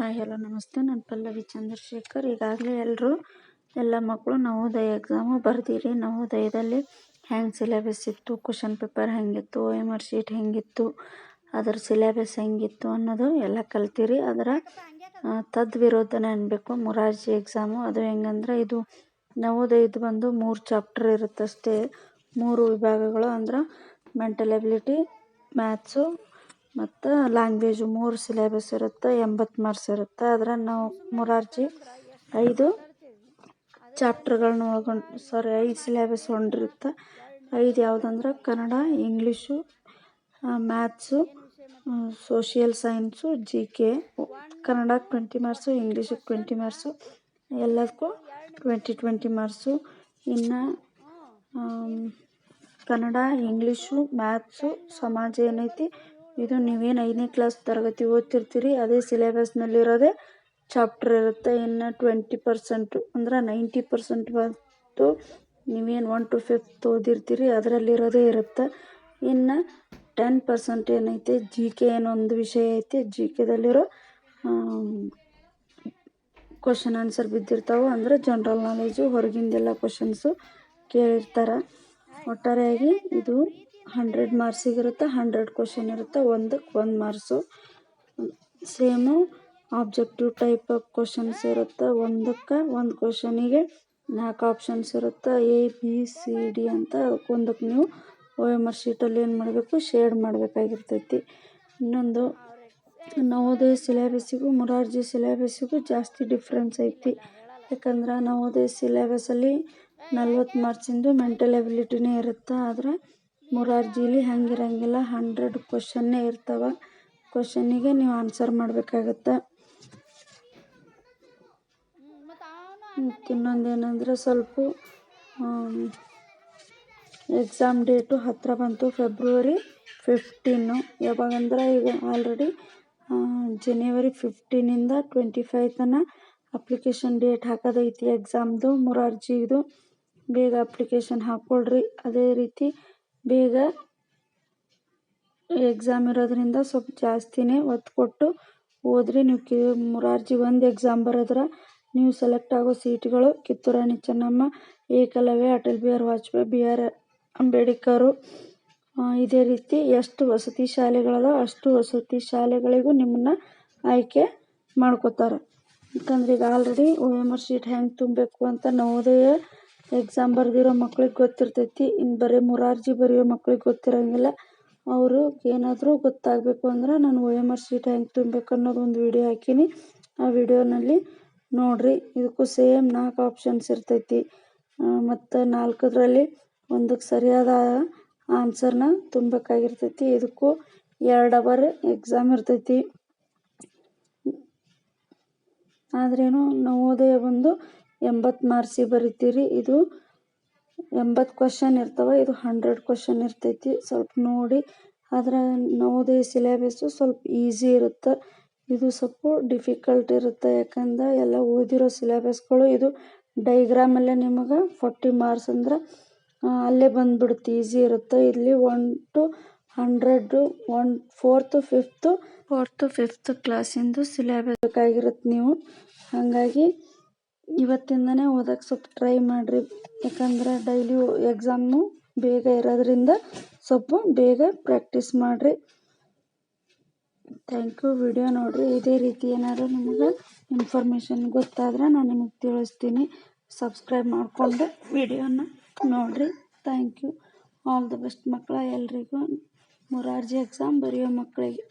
Hi, hello, ನಮಸ್ತೆ. ನಾನು ಪಲ್ಲವಿ ಚಂದ್ರಶೇಖರ್. ಈಗಾಗಲೇ ಎಲ್ಲರೂ ಎಲ್ಲ ಮಕ್ಕಳು ನವೋದಯ ಎಕ್ಸಾಮು ಬರ್ದಿರಿ. ನವೋದಯದಲ್ಲಿ ಹೆಂಗೆ ಸಿಲೆಬಸ್ ಇತ್ತು ಕ್ವಶನ್ ಪೇಪರ್ ಹೆಂಗಿತ್ತು ಎಂ ಆರ್ ಶೀಟ್ ಹೆಂಗಿತ್ತು, ಅದರ ಸಿಲೆಬಸ್ ಹೆಂಗಿತ್ತು ಅನ್ನೋದು ಎಲ್ಲ ಕಲ್ತೀರಿ. ಅದರ ತದ್ವಿರೋಧನೆ ಅನ್ಬೇಕು ಮುರಾರ್ಜಿ ಎಕ್ಸಾಮು ಅದು ಹೆಂಗಂದ್ರೆ ಇದು ನವೋದಯದ ಬಂದು ಮೂರು ಚಾಪ್ಟರ್ ಇರುತ್ತಷ್ಟೇ. ಮೂರು ವಿಭಾಗಗಳು ಅಂದ್ರೆ ಮೆಂಟಲ್ ಎಬಿಲಿಟಿ ಮ್ಯಾಥ್ಸು ಮತ್ತು ಲ್ಯಾಂಗ್ವೇಜು ಮೂರು ಸಿಲೆಬಸ್ ಇರುತ್ತೆ ಎಂಬತ್ತು ಮಾರ್ಕ್ಸ್ ಇರುತ್ತೆ. ಅದ್ರಾಗ ನಾವು ಮುರಾರ್ಜಿ ಐದು ಚಾಪ್ಟರ್ಗಳನ್ನ ಒಳಗೊಂಡು ಸಾರಿ ಐದು ಸಿಲೆಬಸ್ ಹೊಂದಿರುತ್ತೆ. ಐದು ಯಾವುದಂದ್ರೆ Kannada, English maths social science G K ಕನ್ನಡಕ್ಕೆ ಟ್ವೆಂಟಿ ಮಾರ್ಕ್ಸು ಇಂಗ್ಲೀಷಿಗೆ ಟ್ವೆಂಟಿ ಮಾರ್ಕ್ಸು ಎಲ್ಲದಕ್ಕೂ ಟ್ವೆಂಟಿ ಟ್ವೆಂಟಿ ಮಾರ್ಕ್ಸು ಇನ್ನು ಕನ್ನಡ, ಇಂಗ್ಲೀಷು ಮ್ಯಾಥ್ಸು ಸಮಾಜ ಏನೈತಿ? ಇದು ನೀವೇನು ಐದನೇ ಕ್ಲಾಸ್ ತರಗತಿ ಓದ್ತಿರ್ತೀರಿ, ಅದೇ ಸಿಲೆಬಸ್ನಲ್ಲಿರೋದೇ ಚಾಪ್ಟರ್ ಇರುತ್ತೆ. ಇನ್ನು ಟ್ವೆಂಟಿ ಪರ್ಸೆಂಟು ಅಂದ್ರೆ ನೈಂಟಿ ಪರ್ಸೆಂಟ್ ಬಂತು. ನೀವೇನು ಒನ್ ಟು ಫಿಫ್ತ್ ಓದಿರ್ತೀರಿ, ಅದರಲ್ಲಿರೋದೇ ಇರುತ್ತೆ. ಇನ್ನು ಟೆನ್ ಪರ್ಸೆಂಟ್ ಏನೈತೆ ಜಿ ಕೆ ಏನೊಂದು ವಿಷಯ ಐತೆ. ಜಿ ಕೆದಲ್ಲಿರೋ ಕ್ವಶನ್ ಆನ್ಸರ್ ಬಿದ್ದಿರ್ತಾವೆ. ಅಂದರೆ ಜನ್ರಲ್ ನಾಲೆಜು ಹೊರಗಿಂದೆಲ್ಲ ಕ್ವಶನ್ಸು ಕೇಳಿರ್ತಾರೆ. ಒಟ್ಟಾರೆಯಾಗಿ ಇದು ಹಂಡ್ರೆಡ್ ಮಾರ್ಕ್ಸಿಗಿರುತ್ತೆ ಹಂಡ್ರೆಡ್ ಕ್ವಶನ್ ಇರುತ್ತೆ, ಒಂದಕ್ಕೆ ಒಂದು marks same objective type of questions ಇರುತ್ತೆ, ಒಂದಕ್ಕೆ ಒಂದು ಕ್ವಶನಿಗೆ ನಾಲ್ಕು ಆಪ್ಷನ್ಸ್ ಇರುತ್ತೆ ಎ ಬಿ ಸಿ ಡಿ ಅಂತ ಒಂದಕ್ಕೆ ನೀವು ಓ ಎಂ ಆರ್ ಶೀಟಲ್ಲಿ ಏನು ಮಾಡಬೇಕು ಶೇಡ್ ಮಾಡಬೇಕಾಗಿರ್ತೈತಿ. ಇನ್ನೊಂದು, ನವೋದಯ ಸಿಲೆಬಸ್ಸಿಗೂ ಮುರಾರ್ಜಿ ಸಿಲೆಬಸ್ಸಿಗೂ ಜಾಸ್ತಿ ಡಿಫ್ರೆನ್ಸ್ ಐತಿ. ಯಾಕಂದ್ರೆ ನವೋದಯ ಸಿಲೆಬಸಲ್ಲಿ ನಲ್ವತ್ತು ಮಾರ್ಕ್ಸಿಂದು ಮೆಂಟಲ್ ಎಬಿಲಿಟಿನೇ ಇರುತ್ತೆ, ಆದರೆ ಮುರಾರ್ಜಿಲಿ ಹಂಗಿರಂಗಿಲ್ಲ ಹಂಡ್ರೆಡ್ ಕ್ವಶನ್ನೇ ಇರ್ತವೆ. ಕ್ವಶನ್ನಿಗೆ ನೀವು ಆನ್ಸರ್ ಮಾಡಬೇಕಾಗತ್ತೆ. ಇನ್ನೊಂದು ಏನಂದರೆ ಸ್ವಲ್ಪ ಎಕ್ಸಾಮ್ ಡೇಟು ಹತ್ತಿರ ಬಂತು ಫೆಬ್ರವರಿ ಫಿಫ್ಟೀನು ಯಾವಾಗಂದ್ರೆ ಈಗ ಆಲ್ರೆಡಿ ಜನವರಿ ಫಿಫ್ಟೀನಿಂದ ಟ್ವೆಂಟಿ ಫೈವ್ ತನಕ ಅಪ್ಲಿಕೇಶನ್ ಡೇಟ್ ಹಾಕೋದೈತಿ ಎಕ್ಸಾಮ್ದು ಮುರಾರ್ಜಿದು. ಬೇಗ ಅಪ್ಲಿಕೇಶನ್ ಹಾಕ್ಕೊಳ್ರಿ ಅದೇ ರೀತಿ ಬೇಗ ಎಕ್ಸಾಮ್ ಇರೋದ್ರಿಂದ ಸ್ವಲ್ಪ ಜಾಸ್ತಿನೇ ಒತ್ತು ಕೊಟ್ಟು ಹೋದ್ರೆ ನೀವು ಕಿ ಮುರಾರ್ಜಿ ಒಂದು ಎಕ್ಸಾಮ್ ಬರೋದ್ರ ನೀವು ಸೆಲೆಕ್ಟ್ ಆಗೋ ಸೀಟ್ಗಳು ಕಿತ್ತೂರಾಣಿ ಚೆನ್ನಮ್ಮ, ಏಕಲವ್ಯ, ಅಟಲ್ ಬಿಹಾರಿ ವಾಜಪೇಯಿ ಬಿ ಆರ್ ಅಂಬೇಡ್ಕರು ಇದೇ ರೀತಿ ಎಷ್ಟು ವಸತಿ ಶಾಲೆಗಳದಾವ ಅಷ್ಟು ವಸತಿ ಶಾಲೆಗಳಿಗೂ ನಿಮ್ಮನ್ನ ಆಯ್ಕೆ ಮಾಡ್ಕೋತಾರೆ. ಯಾಕಂದ್ರೆ ಈಗ already O M R sheet ಹೆಂಗೆ ತುಂಬಬೇಕು ಅಂತ ನವೋದಯ ಎಕ್ಸಾಮ್ ಬರೆದಿರೋ ಮಕ್ಳಿಗೆ ಗೊತ್ತಿರ್ತೈತಿ. ಇನ್ನು ಬರೀ ಮುರಾರ್ಜಿ ಬರೆಯೋ ಮಕ್ಳಿಗೆ ಗೊತ್ತಿರೋಂಗಿಲ್ಲ. ಅವರು ಏನಾದರೂ ಗೊತ್ತಾಗಬೇಕು ಅಂದ್ರೆ ನಾನು ಒ ಎಂ ಆರ್ ಶೀಟ್ ಹೆಂಗೆ ತುಂಬಬೇಕು ಅನ್ನೋದು ಒಂದು ವಿಡಿಯೋ ಹಾಕೀನಿ. ಆ ವಿಡಿಯೋನಲ್ಲಿ ನೋಡಿರಿ, ಇದಕ್ಕೂ ಸೇಮ್ ನಾಲ್ಕು ಆಪ್ಷನ್ಸ್ ಇರ್ತೈತಿ. ಮತ್ತು ನಾಲ್ಕದರಲ್ಲಿ ಒಂದಕ್ಕೆ ಸರಿಯಾದ ಆನ್ಸರ್ನ ತುಂಬಬೇಕಾಗಿರ್ತೈತಿ. ಇದಕ್ಕೂ ಎರಡು ಅವರ್ ಎಕ್ಸಾಮ್ ಇರ್ತೈತಿ. ಆದ್ರೇನು ನವೋದಯ ಬಂದು ಎಂಬತ್ತು ಮಾರ್ಕ್ಸಿಗೆ ಬರಿತೀರಿ. ಇದು ಎಂಬತ್ತು ಕ್ವಶನ್ ಇರ್ತವೆ, ಇದು ಹಂಡ್ರೆಡ್ ಕ್ವಶನ್ ಇರ್ತೈತಿ. ಸ್ವಲ್ಪ ನೋಡಿ. ಆದ್ರೆ ನವೋದಯ ಸಿಲೆಬಸ್ಸು ಸ್ವಲ್ಪ ಈಸಿ ಇರುತ್ತೆ. ಇದು ಸ್ವಲ್ಪ ಡಿಫಿಕಲ್ಟ್ ಇರುತ್ತೆ. ಯಾಕಂದ್ರೆ ಎಲ್ಲ ಓದಿರೋ ಸಿಲೆಬಸ್ಗಳು ಇದು ಡೈಗ್ರಾಮಲ್ಲೇ ನಿಮಗೆ ಫೋರ್ಟಿ ಮಾರ್ಕ್ಸ್ ಅಂದ್ರೆ ಅಲ್ಲೇ ಬಂದ್ಬಿಡುತ್ತೆ. ಈಸಿ ಇರುತ್ತೆ. ಇಲ್ಲಿ one to hundred one fourth fifth fourth fifth ಕ್ಲಾಸಿಂದು syllabus ಬೇಕಾಗಿರುತ್ತೆ ನೀವು. ಹಾಗಾಗಿ ಇವತ್ತಿಂದನೇ ಓದೋಕ್ಕೆ ಸ್ವಲ್ಪ ಟ್ರೈ ಮಾಡಿರಿ. ಯಾಕಂದ್ರೆ ಡೈಲಿ ಎಕ್ಸಾಮು ಬೇಗ ಇರೋದ್ರಿಂದ ಸ್ವಲ್ಪ ಬೇಗ ಪ್ರಾಕ್ಟೀಸ್ ಮಾಡಿರಿ. ಥ್ಯಾಂಕ್ ಯು ವಿಡಿಯೋ ನೋಡಿರಿ. ಇದೇ ರೀತಿ ಏನಾದ್ರು ನಿಮಗೆ ಇನ್ಫಾರ್ಮೇಷನ್ ಗೊತ್ತಾದ್ರೆ ನಾನು ನಿಮಗೆ ತಿಳಿಸ್ತೀನಿ. ಸಬ್ಸ್ಕ್ರೈಬ್ ಮಾಡಿಕೊಂಡು ವಿಡಿಯೋನ ನೋಡಿರಿ. Thank you all the best ಮಕ್ಕಳ ಎಲ್ರಿಗೂ. ಮುರಾರ್ಜಿ ಎಕ್ಸಾಮ್ ಬರೆಯೋ ಮಕ್ಕಳಿಗೆ.